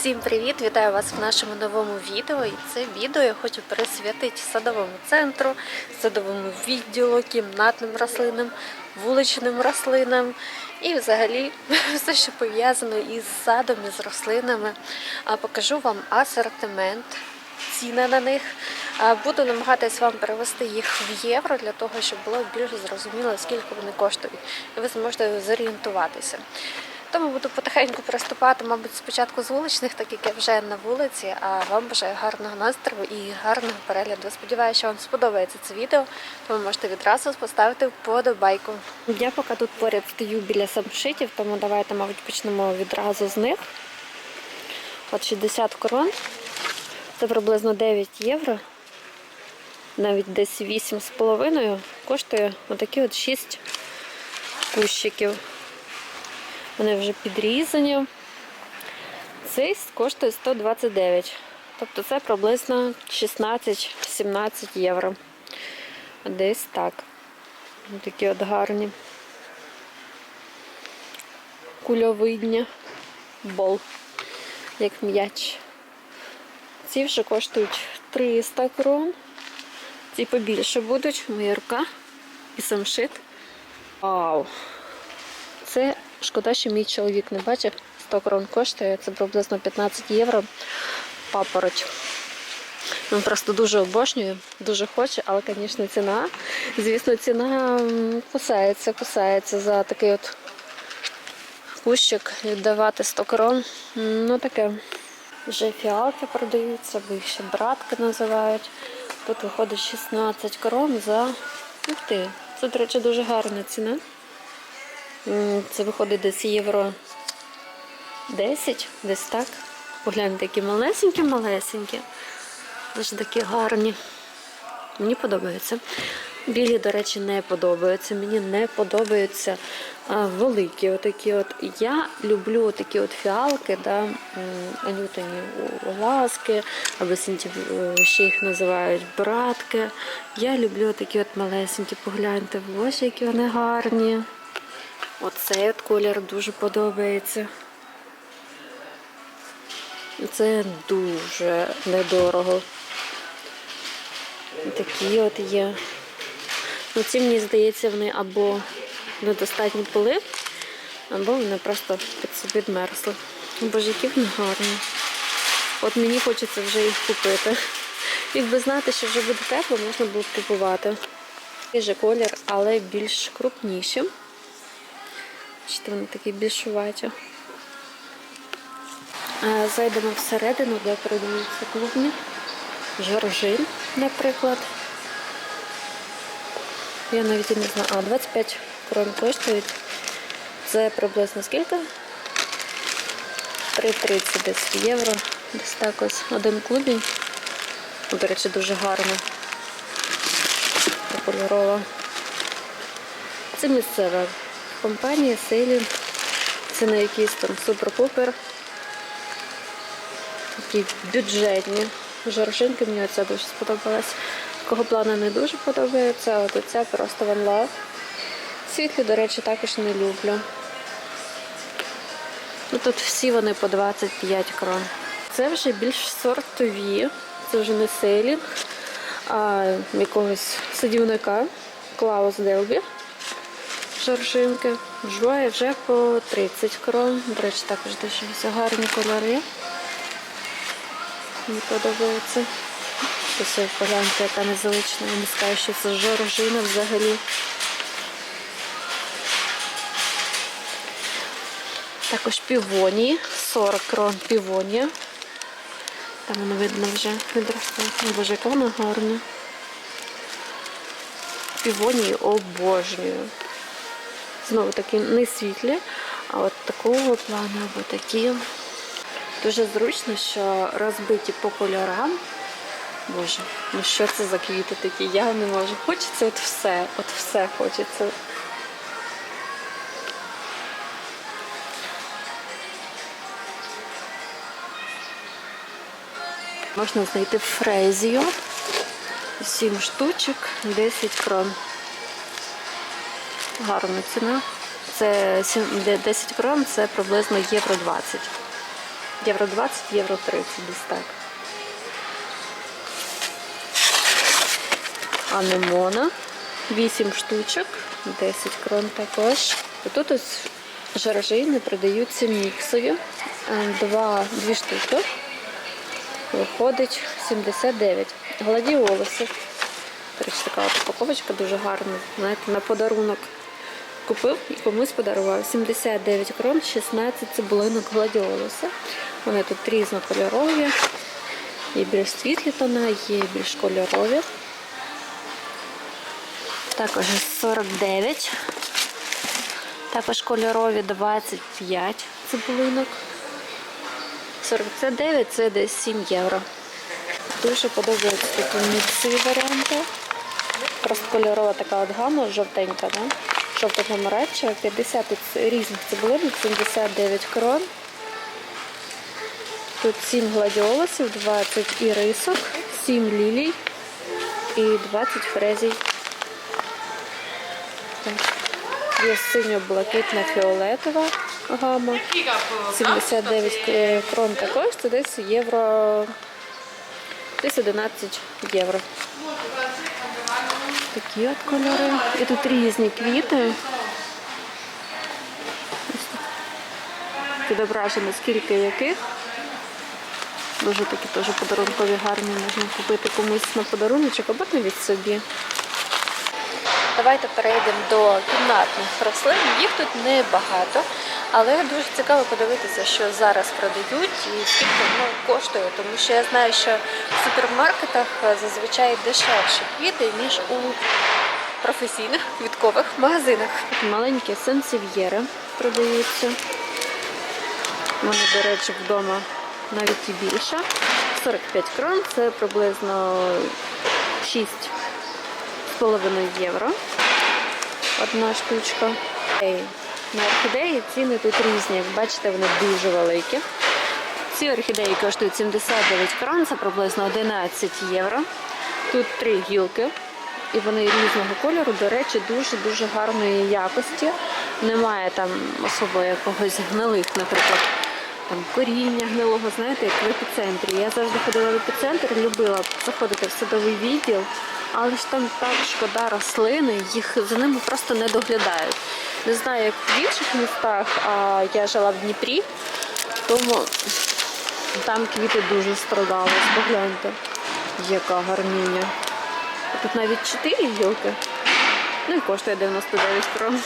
Всім привіт! Вітаю вас в нашому новому відео. І це відео я хочу присвятити садовому центру, садовому відділу, кімнатним рослинам, вуличним рослинам і взагалі все, що пов'язано із садом, із рослинами. А Покажу вам асортимент, ціни на них. Буду намагатись вам перевести їх в євро для того, щоб було більш зрозуміло, скільки вони коштують, і ви зможете зорієнтуватися. Тому буду потихеньку приступати, мабуть, спочатку з вуличних, так як я вже на вулиці, а вам бажаю гарного настрою і гарного перегляду. Сподіваюся, що вам сподобається це відео, тому можете відразу поставити вподобайку. Я поки тут поряд стою біля самшитів, тому давайте, мабуть, почнемо відразу з них. От 60 крон. Це приблизно 9 євро. Навіть десь 8,5 коштує отакі от 6 кущиків. Вони вже підрізані. Цей коштує 129. Тобто це приблизно 16-17 євро. Десь так. Такі от гарні. Кульовидні. Бол. Як м'яч. Ці вже коштують 300 крон. Ці побільше будуть. Моя рука і самшит. Вау! Це шкода, що мій чоловік не бачив. 100 крон коштує, це приблизно 15 євро папороть. Він просто дуже обожнює, дуже хоче, але, звісно, ціна. Звісно, ціна кусається, кусається за такий от кущик віддавати 100 крон. Ну таке. Вже фіалки продаються, або їх ще братки називають. Тут виходить 16 крон за. Ух ти, це, до речі, дуже гарна ціна. Це виходить десь євро 10, десь так. Погляньте, які малесенькі-малесенькі. Дуже такі гарні. Мені подобається. Білі, до речі, не подобаються. Мені не подобаються а, великі. Отакі от. Я люблю такі от фіалки, да, анютані ласки, або синті, е, ще їх називають братки. Я люблю такі от малесенькі, погляньте, боже, які вони гарні. Оцей от колір дуже подобається. Це дуже недорого. Такі от є. Ну, ці, мені здається, вони або недостатньо полив, або вони просто під собі відмерзли. Боже, які вони гарні. От мені хочеться вже їх купити. Якби знати, що вже буде тепло, можна було б купувати. Такий же колір, але більш крупніші. Бачите, вони такі більшуваті. Зайдемо всередину, де продаються клубні. Жоржин, наприклад. Я навіть і не знаю. А, 25 крон коштують. Це приблизно скільки? 3,30 десь євро. Десь так ось один клубінь. Ну, До речі, дуже гарно. Кольорова. Це місцева компанія Сейлінг. Це не якийсь там супер-пупер. Такі бюджетні жоржинки. Мені оця дуже сподобалась. Такого плану не дуже подобається, от оця просто one love. Світлі, до речі, також не люблю. Ну, тут всі вони по 25 крон. Це вже більш сортові, це вже не сейлінг, а якогось садівника Клаус Делбі. Жоржинки. Жує вже по 30 крон. До речі, також дуже гарні кольори. Мені подобається. Ось погляньте, яка незвична. Не скажу, що це жоржина взагалі. Також півонії, 40 крон півонія. Там воно видно вже відростає. Боже, яка вона гарна. Півонії обожнюю. Знову таки не світлі, а от такого плану або такі. Дуже зручно, що розбиті по кольорам. Боже, ну що це за квіти такі? Я не можу. Хочеться от все, от все хочеться. Можна знайти фрезію. 7 штучок, 10 крон. Гарна ціна. Це 10 крон, це приблизно євро 20. Євро 20, євро 30, десь так. Анемона. 8 штучок, 10 крон також. І Тут ось жоржини продаються міксові. Е, Два, дві штуки. Виходить 79. Гладіолуси. Така упаковочка дуже гарна. Знаєте, на подарунок купив і комусь подарував. 79 крон, 16 цибулинок гладіолуса. Вони тут різнокольорові. Є більш світлі тона, є більш кольорові. Також 49. Також кольорові 25 цибулинок. 49 це десь 7 євро. Дуже подобаються такі міксові варіанти. Просто кольорова така от гама жовтенька, да? Жовта помаранчева, 50 різних цибулинок, 79 крон. Тут 7 гладіолусів, 20 ірисок, 7 лілій і 20 фрезій. Є синьо-блакитна фіолетова гама. 79 крон також, це десь євро. Десь 11 євро. Такі от кольори. І тут різні квіти. Відображено скільки яких. Дуже такі теж подарункові гарні можна купити комусь на подаруночок або навіть собі. Давайте перейдемо до кімнатних рослин. Їх тут небагато, але дуже цікаво подивитися, що зараз продають і скільки воно коштує, тому що я знаю, що в супермаркетах е, зазвичай дешевші квіти, ніж у професійних квіткових магазинах. Маленькі сенсів'єри продаються. Вони, до речі, вдома навіть і більше. 45 крон це приблизно 6 половиною євро. Одна штучка. На орхідеї ціни тут різні. Як бачите, вони дуже великі. Ці орхідеї коштують 79 крон, це приблизно 11 євро. Тут три гілки, і вони різного кольору, до речі, дуже-дуже гарної якості. Немає там особо якогось гнилих, наприклад, там коріння гнилого, знаєте, як в епіцентрі. Я завжди ходила в епіцентр, любила заходити в садовий відділ, але ж там так шкода рослини, їх за ними просто не доглядають. Не знаю, як в інших містах, а я жила в Дніпрі, тому там квіти дуже страдали. Погляньте, яка гарніння. Тут навіть 4 гілки. Ну і коштує 99 крон.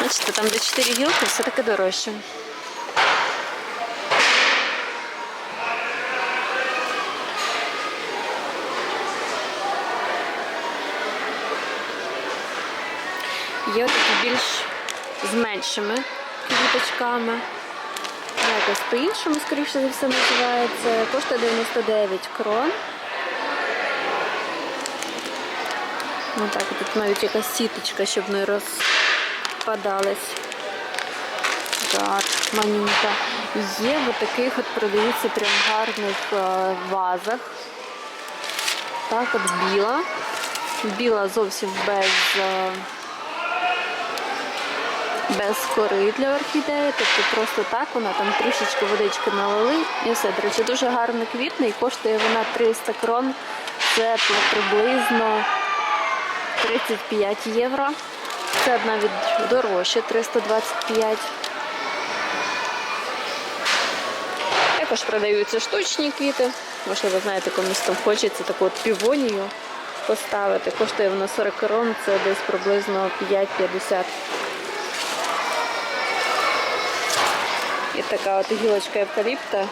Бачите, там де 4 гілки, все таки дорожче. Є такі більш з меншими квіточками. Якось по-іншому, скоріше за все, називається. Коштує 99 крон. Ну так, тут навіть якась сіточка, щоб не розпадались. Так, манюнька. Є в таких от продаються прям гарних е, вазах. Так, от біла. Біла зовсім без, е, без кори для орхідеї. Тобто просто так вона там трішечки водички налили і все. До речі, дуже гарно квітне і коштує вона 300 крон. Це приблизно 35 євро. Це навіть дорожче 325. Також продаються штучні квіти. Можливо, знаєте, комусь там хочеться таку от півонію поставити. Коштує вона 40 крон, це десь приблизно 5,50. Така от гілочка евкаліпта.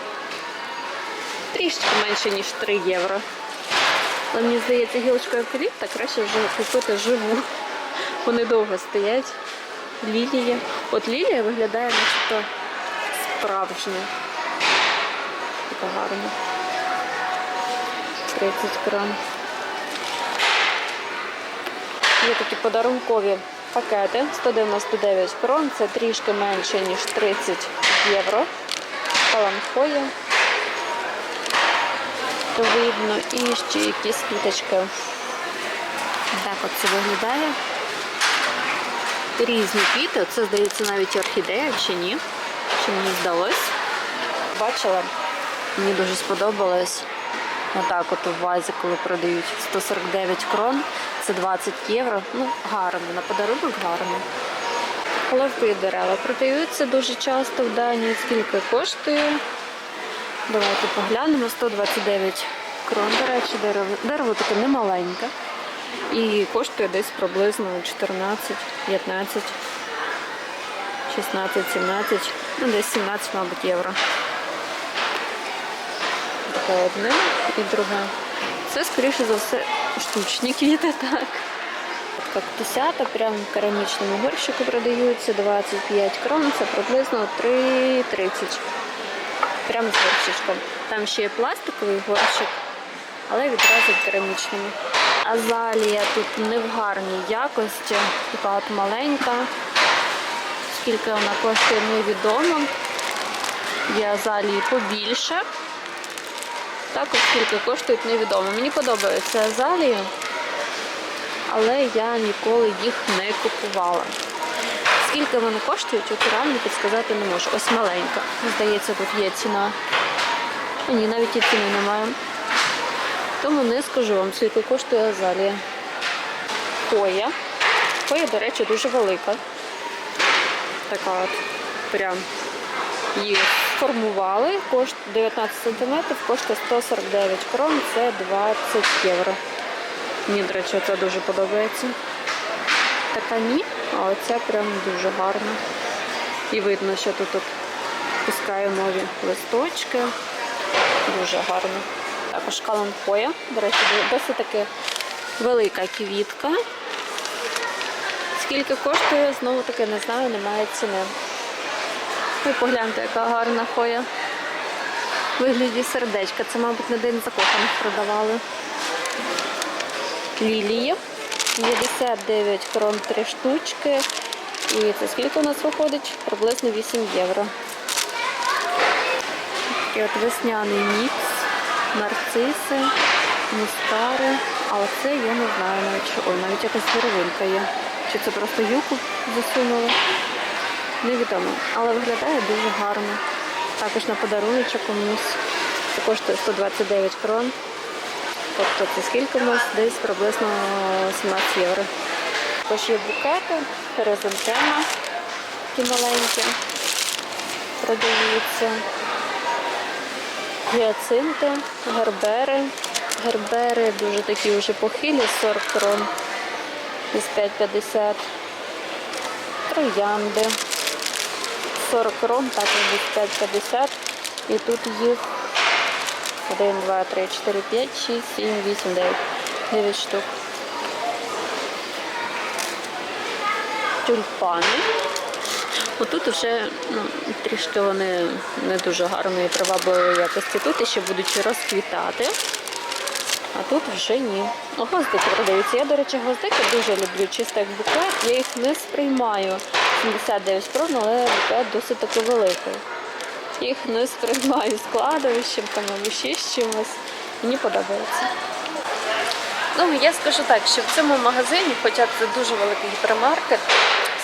Трішки менше, ніж 3 євро. Але мені здається, гілочку евкаліпта краще вже купити живу. Вони довго стоять. Лілія. От лілія виглядає начебто справжня. Така гарна. 30 грам. Є такі подарункові пакети. 199 крон. Це трішки менше, ніж 30 євро. Паланхоя. Видно. І ще якісь квіточки. Так от це виглядає. Різні квіти. Це, здається, навіть орхідея чи ні. Чи мені здалось. бачила. Мені дуже сподобалось. Отак от у вазі, коли продають 149 крон, це 20 євро. Ну, гарно, на подарунок гарно. Головки дерева продаються дуже часто в Данії. Скільки коштує? Давайте поглянемо. 129 крон, до речі, дерево. Дерево таке немаленьке. І коштує десь приблизно 14, 15, 16, 17, ну десь 17, мабуть, євро. Таке одне і друге. Це, скоріше за все, штучні квіти, так. Кактусята прямо в керамічному горщику продаються 25 крон, це приблизно 3,30. Прямо з горщичком. Там ще є пластиковий горщик, але відразу в керамічному. Азалія тут не в гарній якості, така от маленька. Скільки вона коштує, невідомо. Є азалії побільше. Також скільки коштують, невідомо. Мені подобаються азалії, але я ніколи їх не купувала. Скільки вони коштують, от реально підсказати не можу. Ось маленька. Здається, тут є ціна. Ні, навіть і ціни немає. Тому не скажу вам, скільки коштує азалія. Хоя. Хоя, до речі, дуже велика. Така от прям її формували. Кошт 19 см, коштує 149 крон, це 20 євро. Мені, до речі, це дуже подобається. Така ні, а оця прям дуже гарна. І видно, що тут от пускає нові листочки. Дуже гарно. Також каланхоя. До речі, досить таки велика квітка. Скільки коштує, знову таки не знаю, немає ціни. Ви погляньте, яка гарна хоя. Вигляді сердечка. Це, мабуть, на день закоханих продавали. Лілії. 59 крон 3 штучки. І це скільки у нас виходить? Приблизно 8 євро. І от весняний мікс, нарциси, мускари. А оце я не знаю навіть що. Ой, навіть якась деревинка є. Чи це просто юку засунули? Невідомо. Але виглядає дуже гарно. Також на подаруночок комусь. Це коштує 129 крон. Тобто це скільки в нас? Десь приблизно 17 євро. Також є букети, хризантема, такі маленькі, продаються. Гіацинти, гербери. Гербери дуже такі вже похилі, 40 крон. Із 5,50. Троянди. 40 крон, також десь 5,50. І тут їх 1, 2, 3, 4, 5, 6, 7, 8, 9. 9 штук. Тюльпани. Отут вже ну, трішки вони не дуже гарної привабливої якості. Тут ще будуть розквітати, а тут вже ні. Гвоздики продаються. Я, до речі, гвоздики дуже люблю чисто як букет. Я їх не сприймаю 79 крон, але букет досить таки великий. Їх не сприймаю складовищем там або ще з чимось. Мені подобається. Ну, я скажу так, що в цьому магазині, хоча це дуже великий гіпермаркет,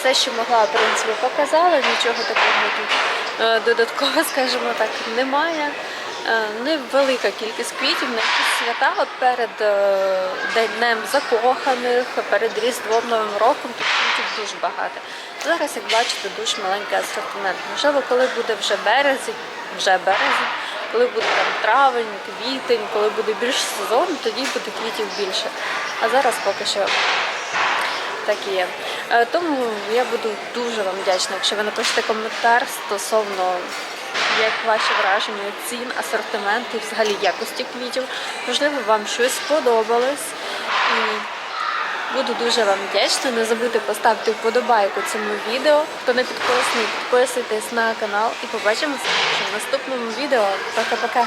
все, що могла, в принципі, показала, нічого такого тут е, додатково, скажімо так, немає. Е, Невелика кількість квітів на якісь свята перед е, Днем закоханих, перед Різдвом Новим роком тут квітів дуже багато. Зараз, як бачите, дуже маленький асортимент. Можливо, коли буде вже березень, вже березень, коли буде там травень, квітень, коли буде більш сезон, тоді буде квітів більше. А зараз поки що так і є. Е, Тому я буду дуже вам вдячна, якщо ви напишете коментар стосовно як ваші враження, цін, асортимент і взагалі якості квітів. Можливо, вам щось сподобалось. І буду дуже вам вдячна. Не забудьте поставити вподобайку цьому відео. Хто не підписаний, підписуйтесь на канал і побачимося в наступному відео. Пока-пока!